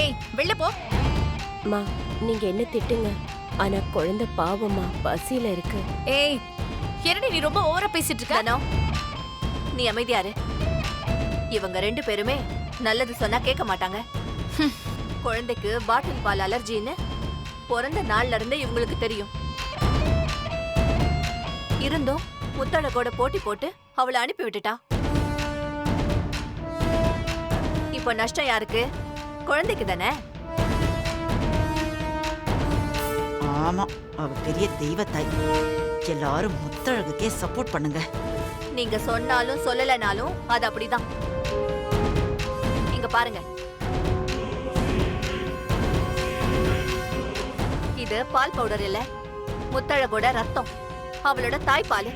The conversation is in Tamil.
ஏய் வெளில போ. மா நீங்க என்ன திட்டுங்க? ஆனா குழந்தை பாவமா பசியில இருக்கு. ஏய் என்னடி நீ ரொம்ப ஓவரா பேசிட்டு இருக்க? தனோ நீ அமைதியாரு. இவங்க ரெண்டு பேருமே நல்லது சொன்னா கேட்க மாட்டாங்க. ஹம், குழந்தைக்கு பாட்டில் பால் அலர்ஜின்னு பிறந்த நாள்ல இருந்தே இவங்களுக்கு தெரியும். இருந்தும் முத்தழகோட போட்டி போட்டு அவளை அனுப்பி விட்டுட்டா. இப்போ நஷ்டம் யாருக்கு? குழந்தைக்கு தானே ஆமா அவ பெரிய தெய்வத்தாய். எல்லாரும் முத்தழகுக்கே சப்போர்ட் பண்ணுங்க. நீங்க சொன்னாலும் சொல்லலைனாலும் அது அப்படிதான். இங்க பாருங்க. இது பால் பவுடர் இல்ல முத்தழகோட ரத்தம் அவளோட தாய்ப்பால்.